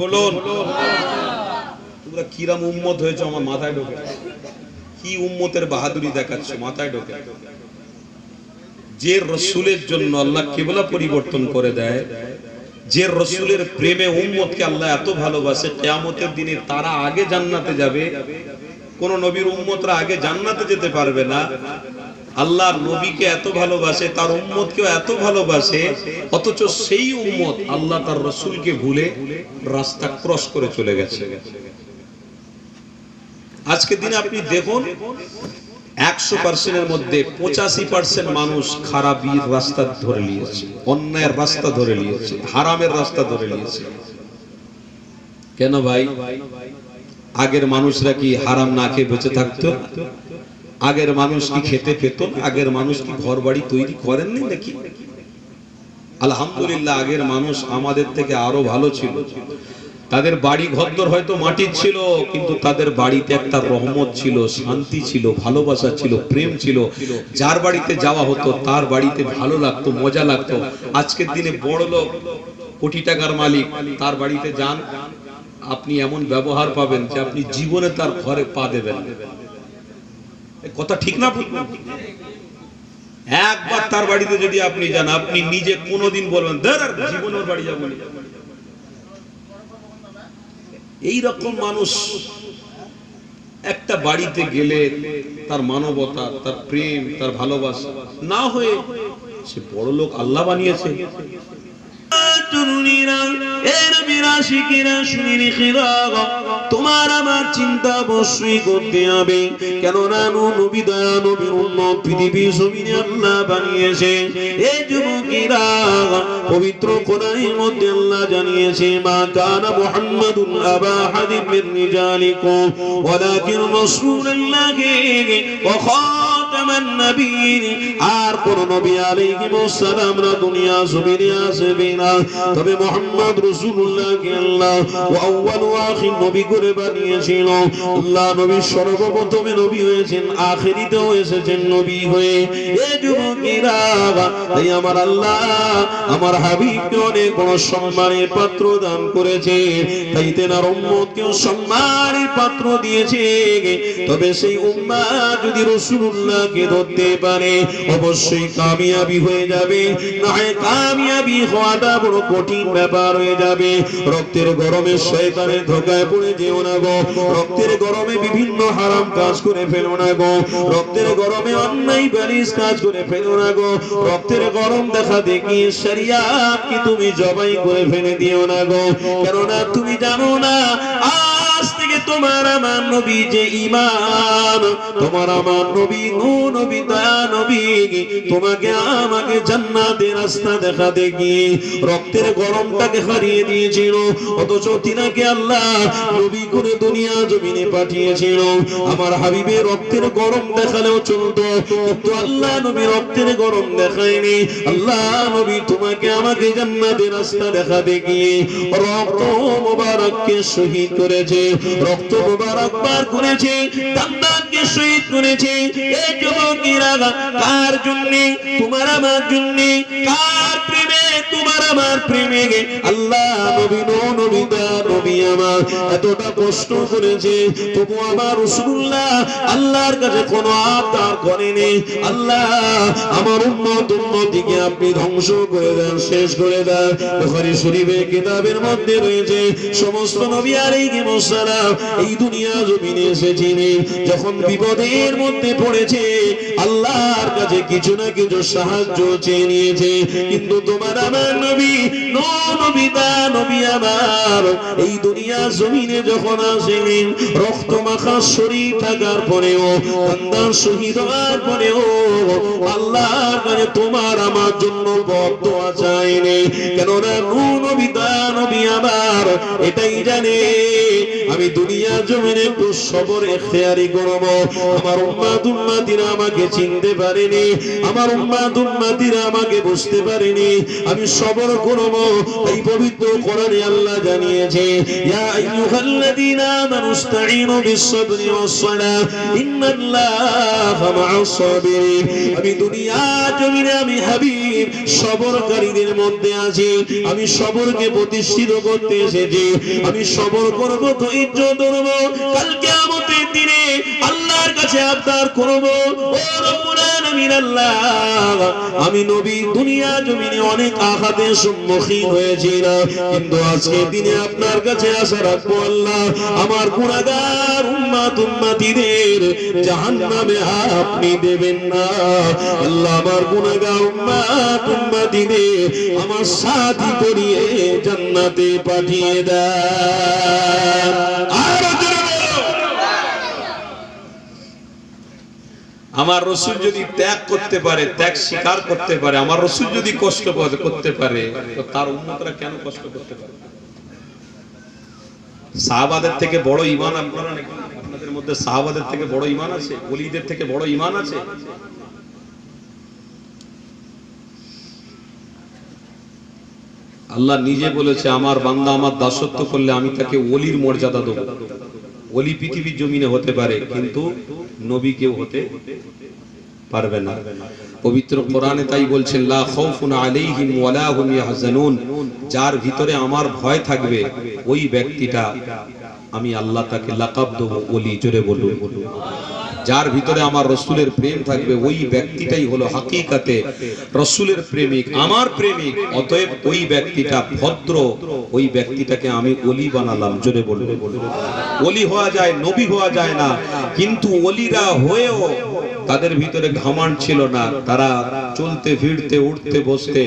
বলুন। তোমরা কিরাম উম্মত হয়েছে আমার মাথায় ঢোকে। কি উম্মতের বাহাদুরি দেখাচ্ছ মাথায় ঢোকে। যে রসুলের জন্য আল্লাহ কেবলা পরিবর্তন করে দেয়, যে রসুলের প্রেমে উম্মতকে আল্লাহ এত ভালোবাসে, কেয়ামতের দিনে তারা আগে জান্নাতে যাবে। কোন নবীর উম্মতরা আগে জান্নাতে যেতে পারবে না। আল্লাহ নবীকে এত ভালোবাসে, তার উম্মতকেও এত ভালোবাসে, অথচ সেই উম্মত আল্লাহ তার রসুলকে ভুলে রাস্তা ক্রস করে চলে গেছে। আজকে দিনে আপনি দেখুন, একশো পার্সেন্টের মধ্যে পঁচাশি পার্সেন্ট মানুষ খারাপির রাস্তা ধরে নিয়েছে, অন্যায়ের রাস্তা ধরে নিয়েছে, হারামের রাস্তা ধরে নিয়েছে। কেন ভাই? আগের মানুষরা কি হারাম না খেয়ে বেঁচে থাকতো? আগের মানুষ কি খেতে পেত? আগের মানুষ কি ঘর বাড়ি তৈরি করেননি নাকি? আলহামদুলিল্লাহ, আগের মানুষ আমাদের থেকে আরও ভালো ছিল। তাদের বাড়ি ঘরদর হয়তো মাটির ছিল, কিন্তু তাদের বাড়িতে একটা রহমত ছিল, শান্তি ছিল, ভালোবাসা ছিল, প্রেম ছিল। যার বাড়িতে যাওয়া হতো, তার বাড়িতে ভালো লাগতো, মজা লাগতো। আজকের দিনে বড় লোক, কোটি টাকার মালিক, তার বাড়িতে যান, আপনি এমন ব্যবহার পাবেন যে আপনি জীবনে তার ঘরে পা দেবেন কথা ঠিক না একবার তার বাড়িতে যদি আপনি যান আপনি নিজে কোনোদিন বলবেন "ধুর, আর জীবনে বাড়ি যাব না।" এই রকম মানুষ একটা বাড়িতে গেলে তার মানবতা তার প্রেম তার ভালোবাসা না হয়ে সে বড় লোক আল্লাহ বানিয়েছে তরুণীরা এর বিরাশিকেরা শুনিনি খিরাগ তোমার আমার চিন্তা অবশ্যই করতে হবে। কেননা নবী দয়া নবীর উন্নত পৃথিবী জমিনে আল্লাহ বানিয়েছে। এই যুবকেরা পবিত্র কোরআনের মধ্যে আল্লাহ জানিয়েছে, মা কানা মুহাম্মাদুন আবা হাদিম মিন রিজালিকুম, ওয়ালাকিন রাসূলুল্লাহি ওয়া খাতামান নবীন আর তাই আমার হাবিবকে অনেক বড় সম্মানের পাত্র দান করেছে। তাই তেনার উম্মতকেও সম্মানের পাত্র দিয়েছে। তবে সেই উম্মা যদি রসুল্লাহকে ধরতে পারে, অবশ্যই কামিয়াবি হয়ে যাবে না হয় কামিয়াবি হওয়াটা বড় কঠিন ব্যাপার হয়ে যাবে। রক্তের গরমে শয়তানের ধোকায় পড়ে যেও না গো। রক্তের গরমে বিভিন্ন হারাম কাজ করে ফেলো না গো। রক্তের গরমে অন্যায় ব্যালিশ কাজ করে ফেলো না গো। রক্তের গরম দেখা দেখি শরিয়াত কি তুমি জবাই করে ফেলে দিও না গো। কেননা তুমি জানো না থেকে তোমার আমার নবী যে ইমান তোমার আমার নবী নূ, নবী দয়া, নবী তোমাকে আমাকে জান্নাতের রাস্তা দেখা দেখি। রক্তের গরমটাকে হারিয়ে দিয়েছিল, অথচ তিনাকে আল্লাহ নবী করে দুনিয়া জমিনে পাঠিয়েছিল। আমার হাবিবের রক্তের গরম দেখালেও চলতো, কিন্তু আল্লাহ নবী রক্তের গরম দেখায়নি। আল্লাহ নবী তোমাকে আমাকে জান্নাতের রাস্তা দেখা দেখিয়ে রক্ত মোবারককে শহীদ করেছে। রক্ত মোবারক পার করেছে দান্দানকে শহীদ করেছে। এই যুবকেরা কার জন্য? তোমার আমার জন্য। কার তোমার আমার প্রেমে আল্লাহ নবী, নো নবী, দা নবী আমার। এতটা কষ্ট করেছে, তবু আমার রাসূলুল্লাহ আল্লাহর কাছে কোনো আবদার করেনি। আল্লাহ, আমার উম্মত, উম্মতিকে আপনি ধ্বংস করে দেন, শেষ করে দেন। বুখারী শরীফের কিতাবের মধ্যে রয়েছে, সমস্ত নবী আলাইহিস সালাম এই দুনিয়া জমিনে এসেছিলেন। যখন বিপদের মধ্যে পড়েছে, আল্লাহর কাছে কিছু না কিছু সাহায্য চেয়ে নিয়েছে। কিন্তু তোমার আমার এই দুনিয়া জমিনে যখন আসেন, রক্ত মাখা শরীর থাকার পরেও শহীদ হওয়ার পরেও, আল্লাহর কাছে তোমার আমার জন্য বদদোয়া চাইনি। কেননা নূ নবী দা নবী এটাই জানে। আমি দুনিয়া জমিনে সবর, এখতিয়ারি করব। আমার উম্মাত উম্মাতিরা আমাকে চিনতে পারেনি। আমার উম্মাত উম্মাতিরা আমাকে বুঝতে পারেনি। আমি সবর করব, এই পবিত্র কোরআনে আল্লাহ জানিয়েছে, ইয়া আইয়ুহাল্লাযীনা আমানু ইসতাঈনু বিস-সাবরি ওয়াস-সালাহ, ইন্নাল্লাহা মা'আস-সাবিরিন। আমি আমি দুনিয়া জমিনে আমি হাবিব, সবরকারীদের মধ্যে আছি। আমি সবরকে প্রতিষ্ঠিত করতে এসেছি। আমি সবর করব ধৈর্য ধরব। কালকে আমাদের দিনে আল্লাহর কাছে আবদার করব। ও রব্বুল আমি নবী, দুনিয়া জমিনে অনেক সম্মুখীন হয়েছিলাম। কিন্তু আজকের দিনে আপনার কাছে রাখব আল্লাহ আমার গুণাগার উম্মাত উম্মাতিদের জাহান্নামে আপনি দেবেন না। আল্লাহ আমার গুণাগার উম্মাত উম্মাতিদের আমার সাথী করিয়ে জান্নাতে পাঠিয়ে দেন। আর জোরে বলো। আমার রসুল যদি ত্যাগ করতে পারে, ত্যাগ স্বীকার করতে পারে, আমার রসুল যদি কষ্ট করতে পারে তার উন্নতরা কেন কষ্ট করতে পারে? সাহাবাদের থেকে বড় ইমান আপনারা আপনাদের মধ্যে থেকে বড় ইমান আছে? ওলিদের থেকে বড় ইমান আছে? আল্লাহ নিজে বলেছে, আমার বান্দা আমার দাসত্ব করলে আমি তাকে ওলির মর্যাদা দেবো। ওলি পৃথিবীর জমিনে হতে পারে, কিন্তু নবী কেউ হতে পারবে না। পবিত্র কোরআনে তাই বলছেন, লা খাউফুন আলাইহিম ওয়ালা হুম ইয়াহজানুন। যার ভিতরে আমার ভয় থাকবে, ওই ব্যক্তিটা আমি আল্লাহ তাকে লাকাব দেব, ওলি জোরে বলুন। যার ভিতরে আমার রসুলের প্রেম থাকবে, ওই ব্যক্তিটাই হলো হাকিকাতে রসুলের প্রেমিক, আমার প্রেমিক। অতএব ওই ব্যক্তিটা ভদ্র, ওই ব্যক্তিটাকে আমি অলি বানালাম, জোরে বলবে। অলি হওয়া যায়, নবী হওয়া যায় না, কিন্তু অলিরা হয়েও তাদের ভিতরে ঘামান ছিল না। তারা চলতে ফিরতে উঠতে, বসতে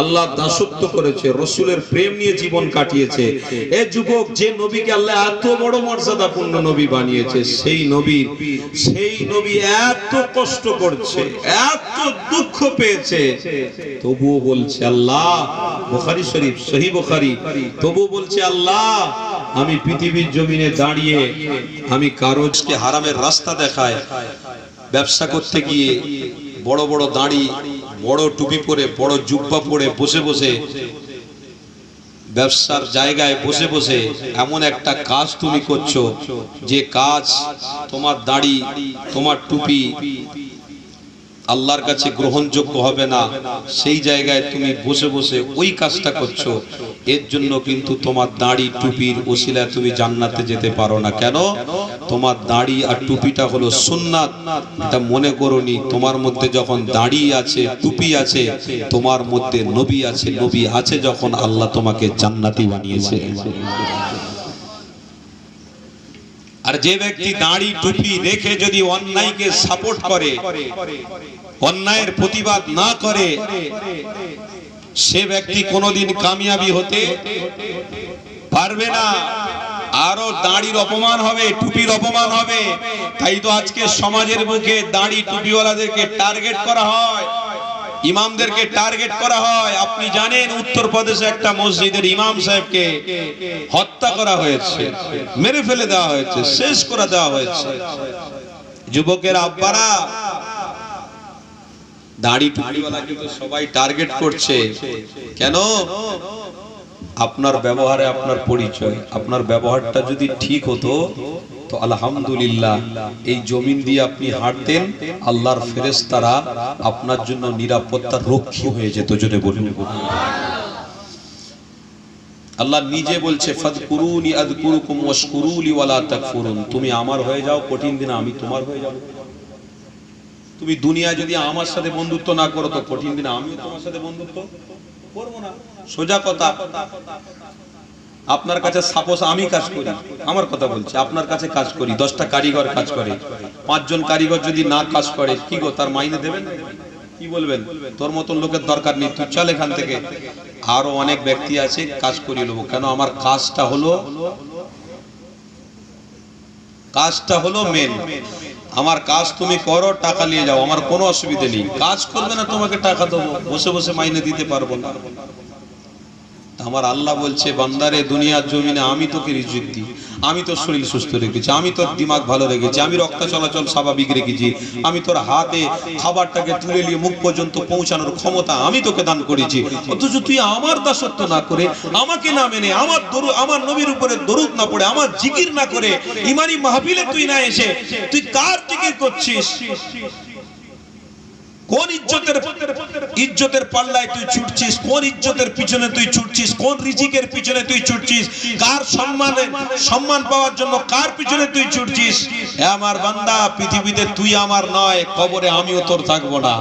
আল্লাহ দাসত্ব করেছে, রসুলের প্রেম নিয়ে জীবন কাটিয়েছে। এ যুবক, যে নবীকে আল্লাহ এত বড় মর্যাদাপূর্ণ নবী বানিয়েছে, সেই নবী সেই নবী এত কষ্ট করছে, এত দুঃখ পেয়েছে। তবুও বলছে, আল্লাহ, বুখারী শরীফ সহি বুখারী, তবুও বলছে, আল্লাহ, আমি পৃথিবীর জমিনে দাঁড়িয়ে আমি কারোজকে হারামের রাস্তা দেখায় ব্যবসা করতে গিয়ে বড় বড় দাঁড়ি, বড় টুপি পরে, বড় জুব্বা পরে বসে বসে, ব্যবসার জায়গায় বসে বসে এমন একটা কাজ তুমি করছ, যে কাজ তোমার দাড়ি, তোমার টুপি আল্লাহর কাছে গ্রহণযোগ্য হবে না। সেই জায়গায় তুমি বসে বসে ওই কাজটা করছ। এর জন্য কিন্তু তোমার দাড়ি, টুপির ওসিলায় তুমি জান্নাতে যেতে পারো না। কেন? তোমার দাড়ি আর টুপিটা হলো সুন্নাত। এটা মনে করনি, তোমার মধ্যে যখন দাড়ি আছে, টুপি আছে, তোমার মধ্যে নবী আছে নবী আছে যখন আল্লাহ তোমাকে জান্নাতি বানিয়েছে। আর যে ব্যক্তি দাড়ি টুপি রেখে যদি অন্যায়কে সাপোর্ট করে, অন্যায়ের প্রতিবাদ না করে, সে ব্যক্তি কোনোদিন কামিয়াবি হতে পারবে না। আরও দাড়ির অপমান হবে, টুপির অপমান হবে। তাই তো আজকে সমাজের মুখে দাড়ি টুপিওয়ালাদেরকে টার্গেট করা হয়। ইমামদেরকে টার্গেট করা হয়। আপনি জানেন, উত্তরপ্রদেশে একটা মসজিদের ইমাম সাহেবকে হত্যা করা হয়েছে, মেরে ফেলে দেওয়া হয়েছে, শেষ করে দেওয়া হয়েছে। যুবকের আব্বারা দাড়ি টুপিওয়ালাকে তো সবাই টার্গেট করছে। কেন? আপনার ব্যবহারে আপনার পরিচয়, আপনার ব্যবহারটা যদি ঠিক হতো তো আলহামদুলিল্লাহ, এই জমিন দিয়ে আপনি হাঁটতেন, আল্লাহর ফেরেশতারা আপনার জন্য নিরাপত্তার রক্ষী হয়ে যেত, জোরে বলুন। আল্লাহ নিজে বলছে তুমি আমার হয়ে যাও, কঠিন দিনে আমি তোমার হয়ে যাব। তুমি দুনিয়া যদি আমার সাথে বন্ধুত্ব না করো, তো কঠিন দিনে আমিও তোমার সাথে বন্ধুত্ব করব না। সোজা কথা আপনার কাছে সাপোজ আমি কাজ করি, আমার কথা বলছি, আপনার কাছে কাজ করি, দশটা কারিগর কাজ করে, পাঁচজন কারিগর যদি না কাজ করে, কি গো, তার মাইনে দেবেন? কি বলবেন? তোর মতন লোকের দরকার নেই, তুই চল এখান থেকে। আরও অনেক ব্যক্তি আছে, কাজ করিয়ে নেব। কেন, আমার কাজটা হলো কাজটা হলো মেন আমার কাজ তুমি করো, টাকা নিয়ে যাও, আমার কোনো অসুবিধা নেই। কাজ করবে না, তোমাকে টাকা দেবো। বসে বসে মাইনে দিতে পারব না। আমার আল্লাহ বলছে, বান্দারে, দুনিয়ার জমিনে আমি তোকে রিজিক দিই। আমি তোর শরীর সুস্থ রেখেছি, আমি তোর দিমাগ ভালো রেখেছি, আমি রক্ত চলাচল স্বাভাবিক রেখেছি, আমি তোর হাতে খাবারটাকে তুলে নিয়ে মুখ পর্যন্ত পৌঁছানোর ক্ষমতা আমি তোকে দান করেছি। অথচ তুই আমার দাসত্ব না করে, আমাকে না মেনে, আমার দরু, আমার নবীর উপরে দরুদ না পড়ে, আমার জিকির না করে, ইমানি মাহফিলে তুই না এসে, তুই কার জিকির করছিস? কোন ইজ্জতের ইজ্জতের পাল্লায় তুই ছুটছিস? কোন ইজ্জতের পিছনে তুই ছুটছিস? কোন রিজিকের পিছনে তুই ছুটছিস? কার সম্মানে সম্মান পাওয়ার জন্য কার পিছনে তুই ছুটছিস? আমার বান্দা, পৃথিবীতে তুই আমার নয়, কবরে আমিও তোর থাকব না।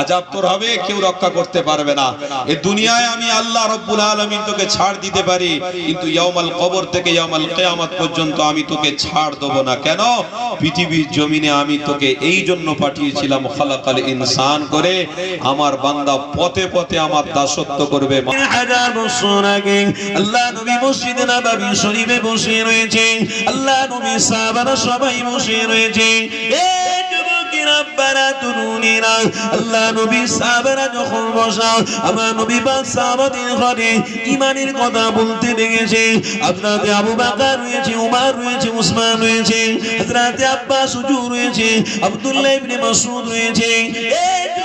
আজাব তোর হবে, কেউ রক্ষা করতে পারবে না। এই দুনিয়ায় আমি আল্লাহ রব্বুল আলামিন তোকে ছাড় দিতে পারি, কিন্তু ইয়াউমাল কবর থেকে ইয়াউমাল কিয়ামত পর্যন্ত আমি তোকে ছাড় দেব না। কেন? পৃথিবীর জমিনে আমি তোকে এই জন্য পাঠিয়েছিলাম, খালাকাল ইনসান। করে আমার বান্দা পথে পথে আমার দাসত্ব করবে। হাজার বছর আগে আল্লাহ নবী মসজিদে নববী শরীফে বসে রয়েছে। আল্লাহ নবী সাহাবারা সবাই বসে রয়েছে। যুবকেরা, আব্বারা, আল্লাহ নবী সাহাবারা যখন বসা আমার নবী বা সাহাবাদের ঘরে ইমানের কথা বলতে দেখেছে আপনাদের আবু বাকার রয়েছে উমার রয়েছে উসমান রয়েছে হযরত আব্বাস হুজুর রয়েছে আব্দুল্লাহ ইবনে মাসউদ রয়েছে। এই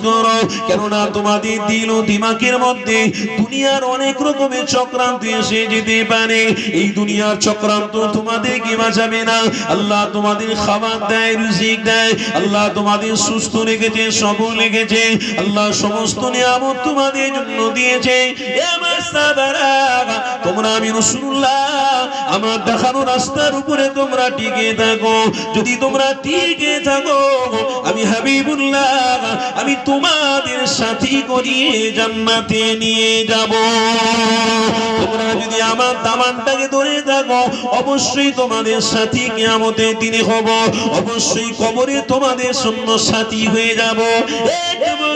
করো। কেননা তোমাদের দিল ও দিমাগের মধ্যে দুনিয়ার অনেক রকমের চক্রান্ত এসে যেতে পারে। এই দুনিয়ার চক্রান্ত তোমাদেরকে বাঁচাবে না। আল্লাহ তোমাদের খাবার দেয়, রিজিক দেয়। আল্লাহ তোমাদের সুস্থ রেখেছে, সবল রেখেছে। আল্লাহ সমস্ত নিয়ামত তোমাদের জন্য দিয়েছে। তোমরা আমি রাসূলুল্লাহ আমার দেখানো রাস্তার উপরে তোমরা টিকে থাকো। যদি তোমরা টিকে থাকো, আমি হাবিবুল্লাহ, আমি তোমাদের সাথী করিয়ে জান্নাতে নিয়ে যাব। তোমরা যদি আমার দামানটাকে ধরে থাকো, অবশ্যই তোমাদের সাথী কিয়ামতে দিনে হব। অবশ্যই কবরে তোমাদের শূন্য সাথী হয়ে যাব।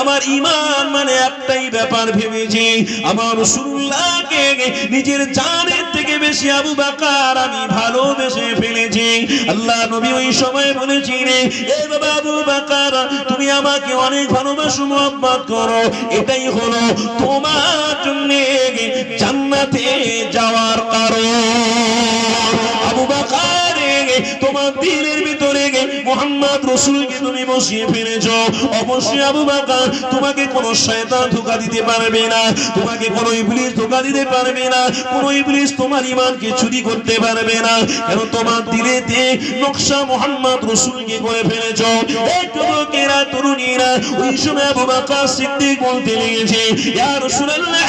আমার ঈমান মানে একটাই ব্যাপার ভেবেছি। আমার রাসূলুল্লাহকে নিজের জানের থেকে বেশি আবু বকর আমি ভালোবেসে ফেলেছি। আল্লাহ নবী ওই সময় বলেছিলেন এ বাবা আবু বকর, তুমি আমাকে অনেক ভালোবাসো মোহাম্মত করো। এটাই হলো তোমার জন্য জান্নাতে যাওয়ার কারণ। আবু বকর, তোমার দিনের ভিতরে মোহাম্মদ রসুলকে তুমি বসিয়ে ফেলেছো। অবশ্যই আবু বকর, তোমাকে কোনো শয়তান ধোকা দিতে পারবে না, তোমাকে কোনো ইবলিস ধোকা দিতে পারবে না, কোনো ইবলিস তোমার ঈমানকে চুরি করতে পারবে না। কেন তোমার দিলেতে নকশা মোহাম্মদ রসুলকে করে ফেলেছো। তরুণীরা, ওই সময় আবু বকর সিদ্দিক বলতে লেগেছে, ইয়া রাসূলুল্লাহ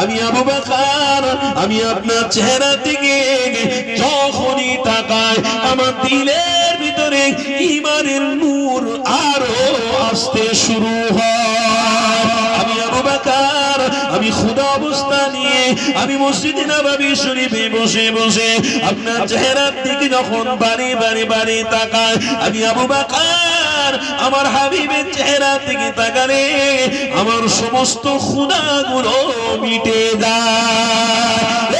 আমি আবু বাকার, আমি আপনার চেহারা দিকে যখনই তাকাই, আমার দিলের ভিতরে ইমানের নূর আরও আসতে শুরু হয়। আমি আবু বাকার, আমি খুদা অবস্থা নিয়ে আমি মসজিদে নবাবি শরীফে বসে বসে আপনার চেহারার দিকে যখন বাড়ি বাড়ি বাড়ি তাকায়, আমি আবু বাকার, আমার হাবিবের চেহারা থেকে তাকালে আমার সমস্ত খুদাগুলো মিটে যায়।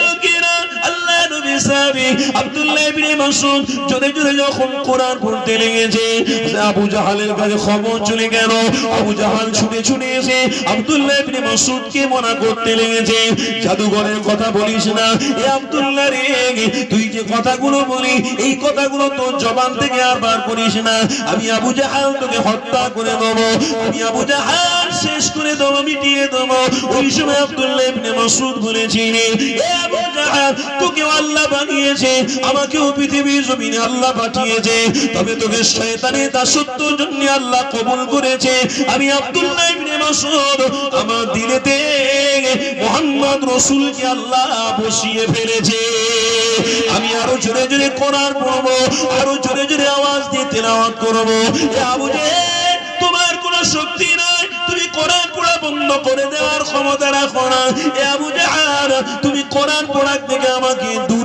লেগেছে। জাদুঘরের কথা বলিস না, এ আব্দুল্লাহ রে, তুই যে কথাগুলো বলি, এই কথাগুলো তোর জবান থেকে আর বার করিস না। আমি আবু জাহাল তোকে হত্যা করে দেবো। আমি আবু জাহাল শেষ করে দেবো মিটিয়ে দেবো ওই সময় আব্দুল্লাহ ইবনে মাসউদ বলেছিলেন এ আবু জাহাল, তোকে আল্লাহ বানিয়েছে, আমাকেও পৃথিবীর জমিনে আল্লাহ পাঠিয়েছে, তবে তোকে শয়তানের দাসত্বর জন্য আল্লাহ কবুল করেছে। আমি আব্দুল্লাহ ইবনে মাসউদ, আমার দিলেতে মোহাম্মদ রসুলকে আল্লাহ বসিয়ে ফেলেছে। আমি আরও জোরে জোরে কোরআন পড়ব, আরও জোরে জোরে আওয়াজ দিয়ে তেলাওয়াত করব। আবু তোমার কোনো শক্তি বন্ধ করে দেওয়ার ক্ষমতা রাখো না। তুমি কোরআন পড়ার থেকে আমাকে দূরে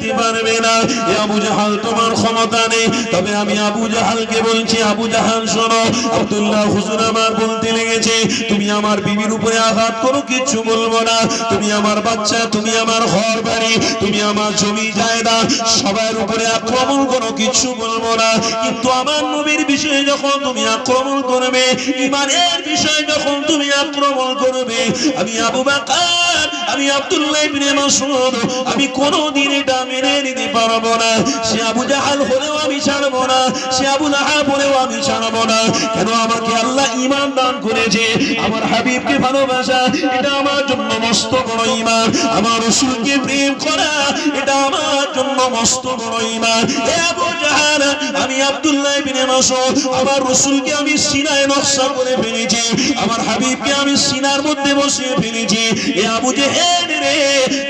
রাখতে পারবে না। এ আবু জাহাল তোমার ক্ষমতা নেই। তবে আমি আবু জাহালকে বলছি, আবু জাহাল শোনো, আব্দুল্লাহ হুজুর আমার বলতে লেগেছে, তুমি আমার বিবির উপরে আঘাত করো, কিচ্ছু বলব না। তুমি আমার বাচ্চা, তুমি আমার ঘর বাড়ি তুমি আমার জমি জায়গা সবার উপরে আক্রমণ করো, কিচ্ছু বলব না। কিন্তু আমার নবীর বিষয়ে যখন তুমি আক্রমণ করবে, ইমানের বিষয়ে যখন তুমি আক্রমণ করবে, আমি আবু বাকার আমি আব্দুল্লাহ ইবনে মাসউদ, আমি কোনোদিন এটা মেনে নিতে পারব না। সে আবু জাহাল হলেও আমি ছাড়বো না, সে আবু লাহাব হলেও আমি ছাড়বো না। কেন আমাকে আল্লাহ ঈমান দান করেছে? আমার হাবিবকে ভালোবাসা, এটা আমার জন্য মস্ত বড় ঈমান। আমার রাসূলকে প্রেম করা, এটা আমার জন্য মস্ত বড় ঈমান। এ আবু জাহাল, আমি আব্দুল্লাহ ইবনে মাসউদ, আমার রাসূলকে আমি সিনায় নকশা করে ফেলেছি। আমার হাবিবকে আমি সিনার মধ্যে বসিয়ে ফেলেছি। এ আবু জেহেল রে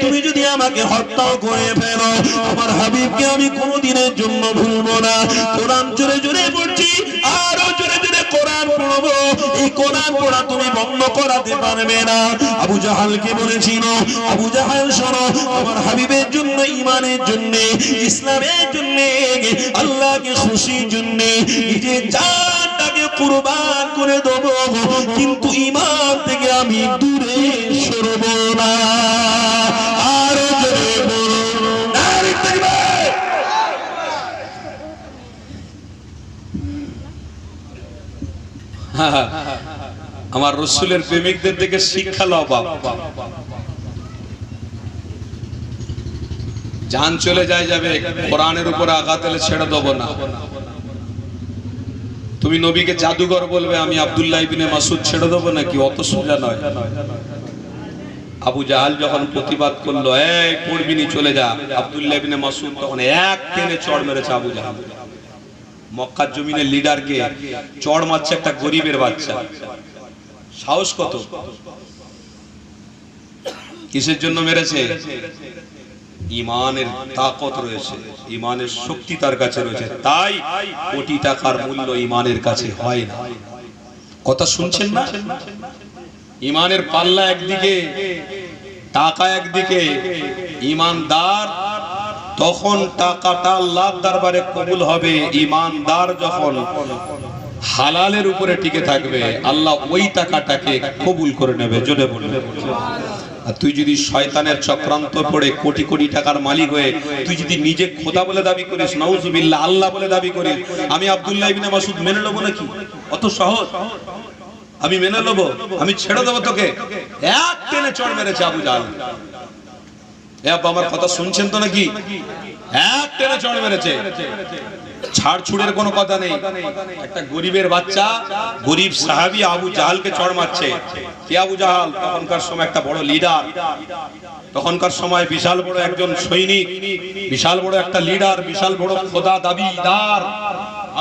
তুমি যদি আমাকে হত্যা করে ফেলো, আমার হাবিবকে আমি জন্য ভুলবো না। কোরআন জোরে জোরে পড়ছি আরও জোরে জোরে কোরআন পড়ব। এই কোরআন পড়া তুমি বন্ধ করাতে পারবে না। আবু জাহালকে বলেছিল, আবু জাহাল, শোনো, আমার হাবিবের জন্য ইমানের জন্য, ইসলামের জন্য, আল্লাহকে খুশির জন্য, নিজের জানটাকে কুরবান করে দেবো। কিন্তু ইমান থেকে আমি দূরে সরব আমার রসুলের প্রেমিকদের থেকে শিক্ষা লও বাপ। জান চলে যায় যাবে, কোরআনের উপরে আঘাত এলে ছেড়ে দেবো না। তুমি নবীকে জাদুঘর বলবে, আমি আবদুল্লাহ ইবিনে মাসুদ ছেড়ে দেবো নাকি? অত সোজা নয়। আবু জাহাল যখন প্রতিবাদ করল, এই পড়বিনি চলে যা। আব্দুল্লাহ মাসুদ তখন এক টেনে চড় মেরেছে আবু জাহাল। মক্কার জমিনের লিডারকে চড় মারছে একটা গরিবের বাচ্চা। সাহস কত? কিসের জন্য মেরেছে? ইমানের তাকত রয়েছে, ইমানের শক্তি তার কাছে রয়েছে। তাই কোটি টাকার মূল্য ইমানের কাছে হয় না। কথা শুনছেন না? ইমানের পাল্লা একদিকে, টাকা একদিকে, ইমানদার, তখন টাকাটা আল্লাহর দরবারে কবুল হবে। ইমানদার যখন হালালের উপরে টিকে থাকবে, আল্লাহ ওই টাকাটাকে কবুল করে নেবে। জোরে বলবে আর তুই যদি শয়তানের চক্রান্ত পড়ে কোটি কোটি টাকার মালিক হয়ে, তুই যদি নিজে খোদা বলে দাবি করিস, নাউজুবিল্লাহ, আল্লাহ বলে দাবি করিস, আমি আব্দুল্লাহ ইবনে মাসুদ মেনে নেব নাকি? অত সহজ? আমি মেনে নেব, আমি ছেড়ে দেবো তোকে। এক টেনে চড় মেরেছে আবু জাহাল। আমার কথা শুনছেন তো নাকি? এক টেনে চড় মেরেছে। ছাড় ছুড়ের কোনো কথা নেই। একটা গরিবের বাচ্চা, গরিব সাহাবী আবু জাহালকে চড় মারছে। কে আবু জাহাল? তখনকার সময় একটা বড় লিডার। তখনকার সময় বিশাল বড় একজন সৈনিক, বিশাল বড় একটা লিডার, বিশাল বড় খোদা দাবিদার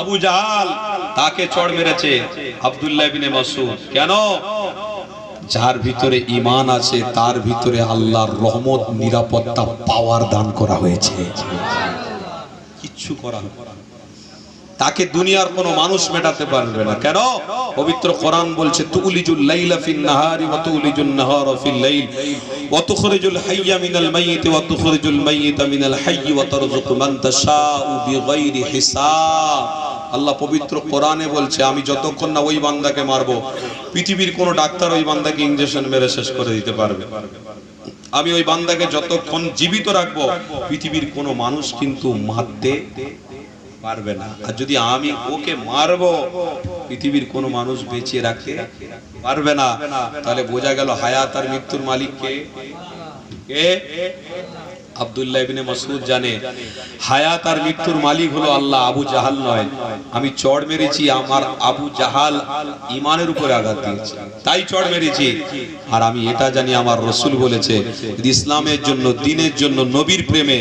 আবু জাহাল। তাকে চড় মেরেছে আব্দুল্লাহ বিনে মাসুদ কেন? যার ভিতরে ইমান আছে, তার ভিতরে আল্লাহর রহমত, নিরাপত্তা, পাওয়ার দান করা হয়েছে। কিচ্ছু করা তাকে দুনিয়ার কোনো মানুষ মেটাতে পারবে না। কেন? পবিত্র কোরআন বলছে তুলিজুল লাইলা ফিন নাহারি ওয়া তুলিজুন নাহারা ফিল লাইল ওয়া তুখরিজুল হাইয়া মিনাল মাইয়িত ওয়া তুখরিজুল মাইয়িতা মিনাল হাইয়্যি ওয়া তারযুকু মান তাশাউ বিগাইরি হিসাব। আল্লাহ পবিত্র কোরআনে বলছে, আমি যতক্ষণ না ওই বান্দাকে মারবো, পৃথিবীর কোনো ডাক্তার ওই বান্দাকে ইনজেকশন মেরে শেষ করে দিতে পারবে। আমি ওই বান্দাকে যতক্ষণ জীবিত রাখব, পৃথিবীর কোনো মানুষ কিন্তু মারতে পারবে না। আর যদি আমি ওকে মারবো, পৃথিবীর কোনো মানুষ বেঁচে রাখতে পারবে না, তাহলে বোঝা গেল হায়াত আর মৃত্যুর মালিক কে? কে? আব্দুল্লাহ ইবনে জানে, হায়াত আর মৃত্যুর মালিক হলো আল্লাহ, আবু জাহাল নয়। আমি চড় মেরেছি, আমার আবু জাহাল ইমানের উপরে আঘাত দিয়েছে। তাই চড় মেরেছি। আর আমি এটা জানি, আমার রসুল বলেছে ইসলামের জন্য, দিনের জন্য, নবীর প্রেমে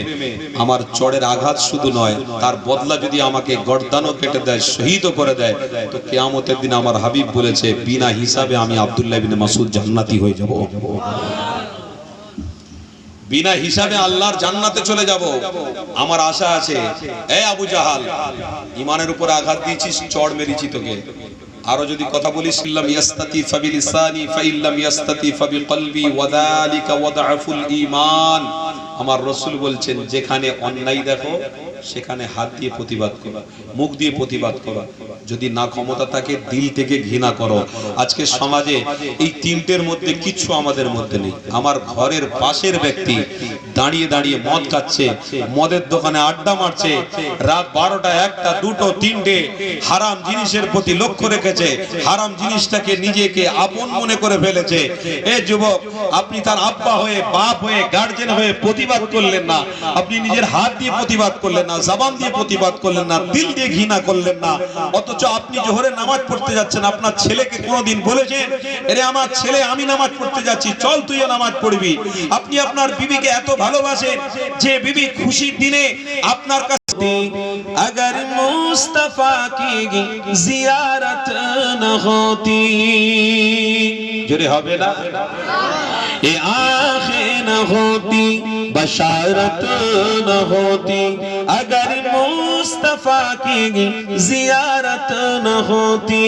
আমার চড়ের আঘাত শুধু নয়, তার বদলা যদি আমাকে গর্দানও কেটে দেয়, শহীদও করে দেয়, তো কেয়ামতের দিন আমার হাবিব বলেছে, বিনা হিসাবে আমি আব্দুল্লাহ ইবনে মাসউদ জান্নাতি হয়ে যাব। বিনা হিসাবে আল্লাহর জান্নাতে চলে যাব। আমার আশা আছে, এ আবু জাহাল ইমানের উপর আঘাত দিয়েছিস, চড় মেরেছি তোকে। আরও যদি কথা বলিস, ইল্লাম ইয়াস্তাতি ফাবি লিসানি ফাইল্লাম ইয়াস্তাতি ফাবি কলবি ওয়াদালিকা ওয়াদাফুল ঈমান। আমার রাসূল বলছেন, যেখানে অন্যায় দেখো সেখানে হাত দিয়ে প্রতিবাদ করো, মুখ দিয়ে প্রতিবাদ করো। যদি না ক্ষমতা থাকে, দিল থেকে ঘৃণা করো। আজকে সমাজে এই তিনটের মধ্যে কিছু আমাদের মধ্যে নেই। আমার ঘরের পাশের ব্যক্তি দাঁড়িয়ে দাঁড়িয়ে মদ খাচ্ছে, মদের দোকানে আড্ডা মারছে, রাত বারোটা একটা, দুটো, তিনটে, হারাম জিনিসের প্রতি লক্ষ্য রেখেছে, হারাম জিনিসটাকে নিজেকে আপন মনে করে ফেলেছে। এ যুবক, আপনি তার আব্বা হয়ে, বাপ হয়ে গার্জেন হয়ে প্রতিবাদ করলেন না। আপনি নিজের হাত দিয়ে প্রতিবাদ করলেন না জবান দিয়ে প্রতিবাদ করলেন না দিল দিয়ে ঘৃণা করলেন না। অথচ আপনি জোহরে নামাজ পড়তে যাচ্ছেন আপনার ছেলেকে কোনোদিন বলেছেন এরে আমার ছেলে আমি নামাজ পড়তে যাচ্ছি চল তুইও নামাজ পড়বি। আপনি আপনার বিবিকে এত ভালোবাসেন যে বিবি খুশির দিনে আপনার কাছে اگر مصطفیٰ کی زیارت نہ ہوتی جرے ہوئے نا اے آخر نہ ہوتی، بشارت نہ ہوتی، اگر مصطفیٰ کی زیارت نہ ہوتی۔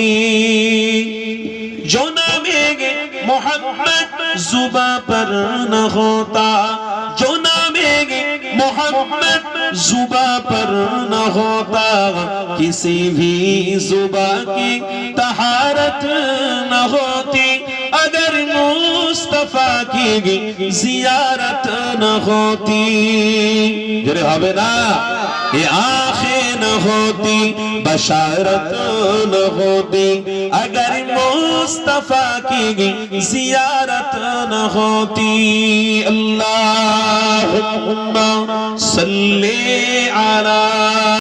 جو نامیں گے محمد زباں پر نہ ہوتا، جو نامیں گے محمد زباں پر نہ ہوتا، کسی بھی زباں کی تہارت نہ ہوتی۔ مصطفیٰ کی زیارت نہ ہوتی۔ جرے ہوئے نا یہ آنکھیں نہ ہوتی، بشارت نہ ہوتی۔ اگر مصطفیٰ کی زیارت نہ ہوتی اللہ حکمہ صلی علیہ